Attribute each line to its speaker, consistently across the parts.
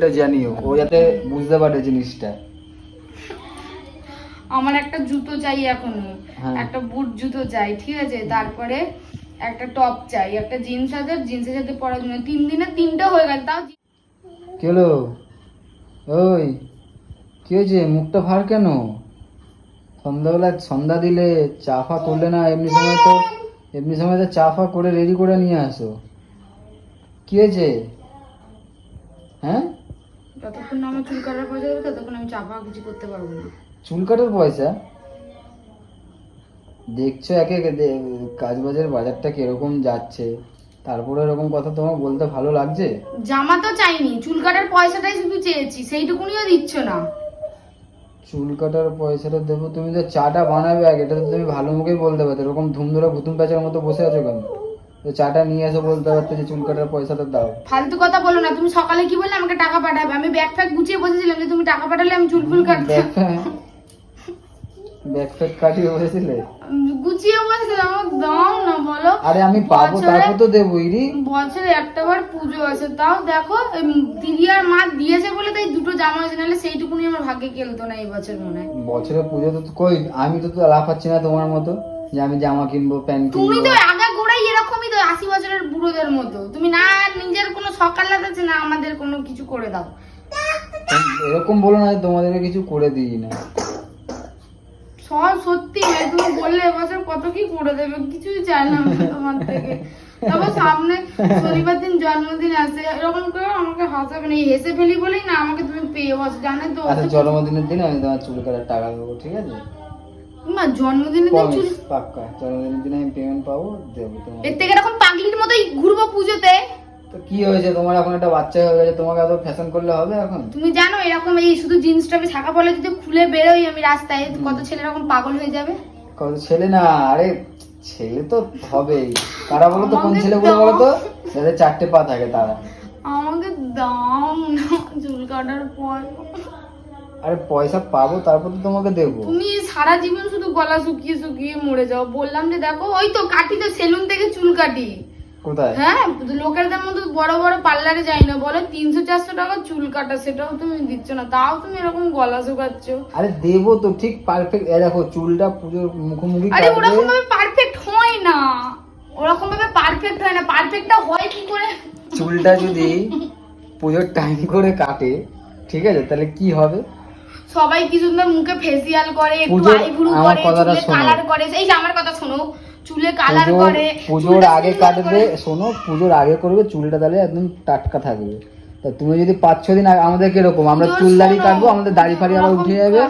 Speaker 1: এটা জানিও ও যাতে বুঝতে পারে জিনিসটা।
Speaker 2: আমার একটা জুতো চাই এখনও
Speaker 1: হ্যাঁ।
Speaker 2: একটা বুট জুতো চাই ঠিক আছে? তারপরে একটা টপ চাই একটা জিন্স আছে জিন্সের সাথে পরার জন্য তিন দিনে তিনটা হয়ে গেল তাও
Speaker 1: কি হলো? ওই কি হয়েছে? মুখটা ভার কেন? সন্ধ্যাবেলা সন্ধ্যা দিলে চা ফা করলে না এমনি সময় তো এমনি সময় তো চা ফা করে রেডি করে নিয়ে আসো। কি হয়েছে? হ্যাঁ?
Speaker 2: যতক্ষণ না আমার চুল কাটার পয়সা দেবে ততক্ষণ আমি চাপা কিছু করতে পারব না।
Speaker 1: চুল কাটার পয়সা? দেখছ একে একে দে- বাজারটা কীরকম যাচ্ছে? তারপরে এরকম কথা তোমার বলতে ভালো লাগছে?
Speaker 2: জামা তো চাইনি চুল কাটার পয়সাটাই শুধু চেয়েছি সেইটুকুনিও দিচ্ছ না।
Speaker 1: চুল কাটার পয়সাটা দেবো তুমি তো চাটা বানাবে আগে এটা তো তুমি ভালো মুখেই বলতে পারো এরকম ধুম ধরে ভুতুম প্যাঁচার মতো বসে আছো কেন? তো চাটা নিয়ে এসে বলতে পারতে যে চুল কাটার পয়সাটা দাও।
Speaker 2: ফালতু কথা বলো না তুমি সকালে কি বললে আমাকে টাকা পাঠাবে? আমি ব্যাগ ফ্যাগ গুছিয়ে বসেছিলাম যে তুমি টাকা পাঠালে আমি চুল ফুল
Speaker 1: ব্যাগ ফ্যাগ কাটিয়ে বসেছিলে?
Speaker 2: গুছিয়ে বসেছিলাম দাও না বলো।
Speaker 1: আরে আমি পাবো তারপর তো দেবো ইরি।
Speaker 2: বছরে একটা বার পুজো আছে তাও দেখো দিদি আর মা দিয়েছে বলে তাই দুটো জামা আছে নাহলে সেইটুকুনি আমার ভাগ্যে খেলতো না এই বছর মনে হয়।
Speaker 1: বছরে পুজো তো কই? আমি তো লাফাচ্ছি না তোমার মতো যে আমি জামা কিনবো প্যান্ট কিনবো।
Speaker 2: তো আগা গোড়াই এরকমই তো আশি বছরের বুড়োদের মতো। তুমি না নিজের কোনো সকাল আছে না? আমাদের কোনো কিছু করে দাও।
Speaker 1: এরকম বলো না যে তোমাদেরকে কিছু করে দিই না।
Speaker 2: সব সত্যি তুমি বললে এবছর কত কি করে দেবে? কিছুই চাইলাম না তোমার থেকে। তবে সামনে শনিবার দিন জন্মদিন আছে এরকম করে আমাকে হাসাবে না। হেসে ফেলি বলেই না আমাকে তুমি পেয়ে বসো জানে তো?
Speaker 1: আচ্ছা জন্মদিনের দিন আমি তোমার চুল কাটার টাকা দেবো ঠিক আছে?
Speaker 2: জন্মদিনের দিন
Speaker 1: পাক্কা। জন্মদিনের দিন আমি পেমেন্ট পাবো দেবো তোমার
Speaker 2: এর থেকে এরকম পাগলির মতোই ঘুরবো পুজোতে।
Speaker 1: তো কি হয়েছে? তোমার এখন একটা বাচ্চা হয়ে গেছে তোমাকে এত ফ্যাশন করলে হবে এখন?
Speaker 2: তুমি জানো এরকম এই শুধু জিন্সটা আমি শাখা পলে যদি খুলে বেরোই আমি রাস্তায় কত ছেলে এরকম পাগল হয়ে যাবে?
Speaker 1: কত ছেলে না আরে ছেলে তো হবেই। কারা বলো তো কোন ছেলেগুলো বলো তো? যাদের চারটে পা থাকে তারা।
Speaker 2: আমাকে দাম চুল কাটার পর।
Speaker 1: আরে পয়সা পাবো তারপর তো তোমাকে দেবো।
Speaker 2: তুমি সারা জীবন শুধু গলা শুকিয়ে শুকিয়ে মরে যাও। বললাম যে দেখো ওই তো কাটি তো সেলুন থেকে চুল কাটি।
Speaker 1: কোথায়?
Speaker 2: হ্যাঁ লোকেরদের মতো বড় বড় পার্লারে যাই না। বলো তিনশো চারশো টাকা চুল কাটা সেটাও তুমি দিচ্ছ না। তাও তুমি এরকম গলা শুকাচ্ছ।
Speaker 1: আরে দেবো তো ঠিক পারফেক্ট এ দেখো চুলটা পুজোর মুখোমুখি
Speaker 2: আরে ওরকম ভাবে পারফেক্ট হয় না। ওরকম ভাবে পারফেক্ট হয় না। পারফেক্টটা হয় কি করে?
Speaker 1: চুলটা যদি পুজোর টাইম করে কাটে ঠিক আছে তাহলে কি হবে?
Speaker 2: সবাই কি সুন্দর মুখে ফেসিয়াল করে একটু আইব্রু করে চুলে কালার করে এই যে আমার কথা শোনো চুলে কালার করে
Speaker 1: পুজোর আগে কাটবে শোনো পুজোর আগে করবে চুলটা তাহলে একদম টাটকা থাকবে। তা তুমি যদি পাঁচ ছ দিন আমাদের কীরকম? আমরা চুল দাড়ি কাটবো আমাদের দাড়ি ফাড়ি আবার উঠে যাবে।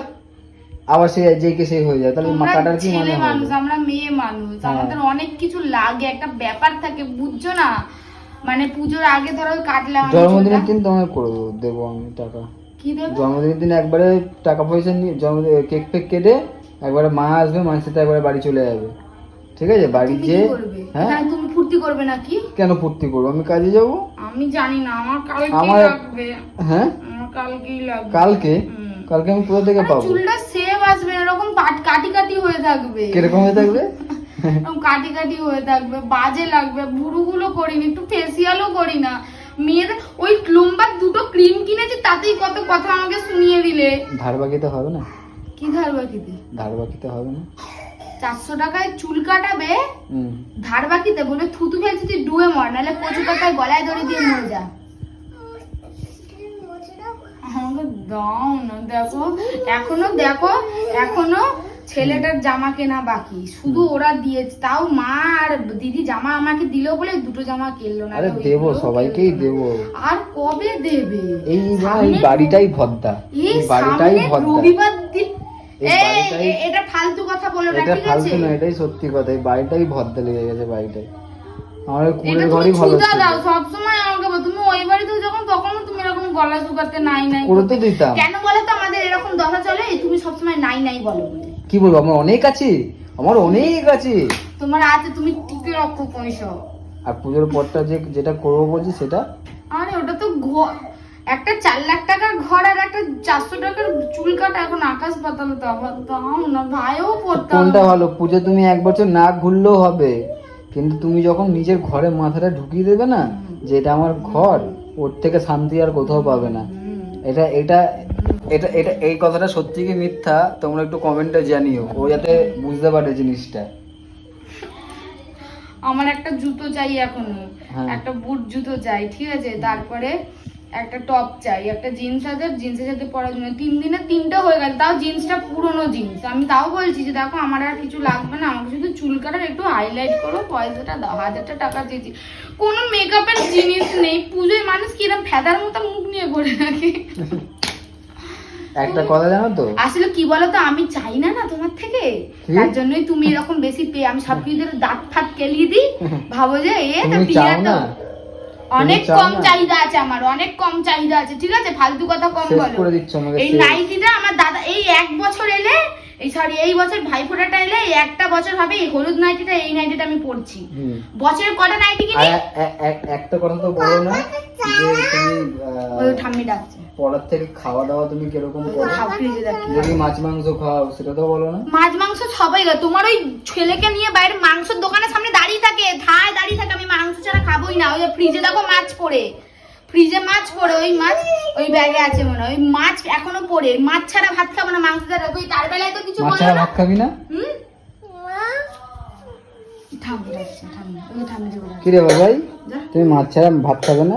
Speaker 1: আবার সে যে কে সেই হয়ে যায়। তাহলে কাটার কি মানে
Speaker 2: মানুষ আমরা মেয়ে মানুষ
Speaker 1: হ্যাঁ।
Speaker 2: আমাদের অনেক কিছু লাগে একটা ব্যাপার থাকে বুঝছ না? মানে পুজোর আগে ধরো কাটলাম
Speaker 1: জন্মদিনের দিন তোমাকে করব দেবো আমি টাকা। জন্মদিনের দিন একবারে টাকা পয়সা নিয়ে জন্মদিন কেক ফেক কেটে একবারে মা আসবে মায়ের সাথে একবারে বাড়ি চলে যাবে। ঠিক আছে? বাড়ি যে হ্যাঁ?
Speaker 2: হ্যাঁ তুমি ফুর্তি করবে নাকি?
Speaker 1: কেন ফুর্তি করব? আমি কাজে যাব?
Speaker 2: আমি জানি না আমার কালকে
Speaker 1: আমার- হ্যাঁ?
Speaker 2: আমার কালকেই লাগবে।
Speaker 1: কালকে? কালকে আমি কোথা থেকে পাবো?
Speaker 2: চুলটা সেভ আসবে এরকম কাটি কাটি হয়ে থাকবে।
Speaker 1: কীরকম হয়ে থাকবে?
Speaker 2: কাটি কাটি হয়ে থাকবে বাজে লাগবে বুড়ুগুলো করিনি একটু ফেসিয়ালও করি না। মেয়েদের ওই লম্বা দুটো ক্রিম কিনেছি তাতেই কত কথা আমাকে শুনিয়ে দিলে।
Speaker 1: ধার বাকিতে হবে না?
Speaker 2: কি ধার বাকিতে?
Speaker 1: ধার বাকিতে হবে না?
Speaker 2: চারশো টাকায় চুল কাটাবে ধার বাকিতে বলে থুতু ফেলছি তুই ডুয়ে মর নাহলে কচু টাকায় গলায় দড়ি দিয়ে মরে যা। আমাকে দাও না দেখো এখনও দেখো এখনও ছেলেটার জামা কেনা বাকি। শুধু ওরা দিয়েছে। তাও মা আর দিদি জামা আমাকে দিল বলে দুটো জামা কিনলো না
Speaker 1: আরে দেবো সবাইকেই। দেবো।
Speaker 2: আর কবে দেবে?
Speaker 1: এই বাড়িটাই ভদ্দা
Speaker 2: এই
Speaker 1: বাড়িটাই ভদ্দা
Speaker 2: রবিবার দিন এটা ফালতু কথা বলো না
Speaker 1: এটা
Speaker 2: ঠিক
Speaker 1: ফালতু
Speaker 2: আছে?
Speaker 1: না এটাই সত্যি কথা। এই বাড়িটাই ভদ্দা লেগে গেছে বাড়িটাই। আমার ওই কুড়ের ঘরই ভালো ছিল।
Speaker 2: দাও সবসময় আমাকে বলো, তুমি ওই বাড়িতে যখন তখনও তুমি এরকম গলা শুকাতে নাই নাই
Speaker 1: করে তো দিতাম।
Speaker 2: কেন বলো তো আমাদের এরকম দশা চলে তুমি সবসময় নাই নাই বলো বলে।
Speaker 1: কি বলব আমার অনেক আছে আমার অনেক আছে।
Speaker 2: তোমার আছে তুমি টিকে রাখো পয়সা
Speaker 1: আর পুজোর পরটা যে যেটা করব বলছি সেটা?
Speaker 2: আরে ওটা তো ঘর একটা চার লাখ টাকার ঘর আর একটা চারশো টাকার চুল কাটা এখন আকাশ পাতাল তো আবার দাও না ভাইও পড়তাম
Speaker 1: কোনটা ভালো? পুজো তুমি এক বছর না ঘুরলেও হবে কিন্তু তুমি যখন নিজের ঘরে মাথাটা ঢুকিয়ে দেবে না যে এটা আমার ঘর ওর থেকে শান্তি আর কোথাও পাবে না। এটা এটা এটা এটা এই কথাটা সত্যি কি মিথ্যা? তোমরা একটু কমেন্টে জানিও ও যাতে বুঝতে পারে জিনিসটা।
Speaker 2: আমার একটা জুতো চাই এখনও।
Speaker 1: হ্যাঁ।
Speaker 2: একটা বুট জুতো চাই ঠিক আছে? তারপরে একটা টপ চাই একটা জিন্স আছে জিন্সের সাথে পরার জন্য তিন দিনে তিনটা হয়ে গেছে তাও জিন্সটা পুরনো জিন্স। আমি তাও বলছি যে দেখো আমার আর কিছু লাগবে না। আমাকে শুধু চুল কাটার একটু হাইলাইট করো পয়সাটা দাও হাজারটা টাকা চেয়েছি কোনো মেকআপের জিনিস নেই পুজোয় মানুষ কিরম ফেদার মতো মুখ নিয়ে করে রাখে
Speaker 1: একটা কথা জানো তো?
Speaker 2: আসলে কি বলতো আমি চাই না না তোমার থেকে। তার জন্যই তুমি এরকম বেশি পেয়ে আমি সব কিছু দাঁত ফাত কেলিয়ে দিই। ভাবো যে এ তা পিয়া তো অনেক কম চাহিদা আছে আমার অনেক কম চাহিদা আছে ঠিক আছে? ফালতু কথা কম বলো। এই। নাইটিটা আমার দাদা এই এক বছর এলে এই সরি এই বছর ভাইফোঁটাটা এলে একটা বছর হবে এই হলুদ নাইটিটা এই নাইটিটা আমি পরছি।
Speaker 1: হুম।
Speaker 2: বছরে কটা নাইটি কিনি?
Speaker 1: একটা কথা তো বলো না যে তুমি
Speaker 2: ওই ঠাম্মি ডাকছে।
Speaker 1: পড়ার থেকে খাওয়া দাওয়া তুমি কীরকম করো? যদি মাছ মাংস খাও সেটা তো বলো না।
Speaker 2: মাছ মাংস সবাই খায় তোমার ওই ছেলেকে নিয়ে বাইরে মাংসের দোকানের সামনে দাঁড়িয়ে থাকে। ধায় দাঁড়িয়ে থাকে আমি মাংস ছাড়া খাবোই না। ওই ফ্রিজে দেখো মাছ পড়ে। ফ্রিজে মাছ পড়ে ওই মাছ ওই ব্যাগে আছে মনে হয়। ওই মাছ এখনও পড়ে। মাছ ছাড়া ভাত খাব না মাংস ছাড়া ওই তার বেলায় তো কিছু বলো না।
Speaker 1: ভাত খাবি না?
Speaker 2: হুম? ঠাম্মি ঠাম্মি ঠাম্মি
Speaker 1: কি রে বাবাই তুমি মাছ ছাড়া ভাত খাবে না?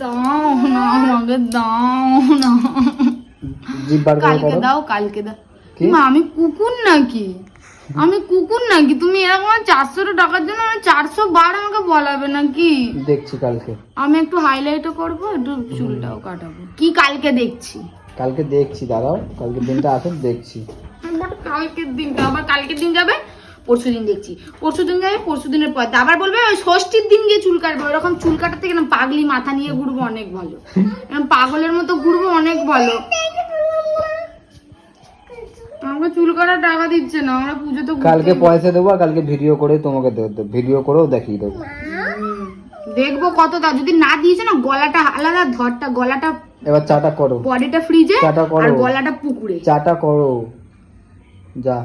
Speaker 2: দাও না আমাকে দাও না। কালকে দাও কালকে দাও। মা আমি কুকুর নাকি? আমি কুকুর নাকি? তুমি এরকম চারশো টাকার জন্য চারশো বার আমাকে বলাবে নাকি?
Speaker 1: দেখছি কালকে।
Speaker 2: আমি একটু হাইলাইটও করব একটু চুলটাও কাটাবো। কি কালকে দেখছি?
Speaker 1: কালকে দেখছি দাঁড়াও। কালকে দিনটা আসুন দেখছি।
Speaker 2: কালকের দিনটা আবার কালকের দিন যাবে? পরশু দিন দেখছি। পরশু দিন যাবে পরশু দিনের পর আবার বলবে ওই ষষ্ঠীর দিন গিয়ে চুল কাটবে। ওরকম চুল কাটার থেকে পাগলি মাথা নিয়ে ঘুরবো অনেক ভালো। এরকম পাগলের মতো ঘুরবো অনেক ভালো। আমাকে চুল কাটার টাকা দিচ্ছে না আমরা পুজোতে ঘুরতে
Speaker 1: কালকে পয়সা দেবো আর কালকে ভিডিও করে তোমাকে ভিডিও করেও দেখিয়ে দেবো।
Speaker 2: দেখব কত যদি না দিয়েছে না গলাটা আলাদা ধরটা গলাটা
Speaker 1: এবার চাটা করো।
Speaker 2: বডিটা ফ্রিজে আর গলাটা পুকুরে।
Speaker 1: চাটা করো। যা।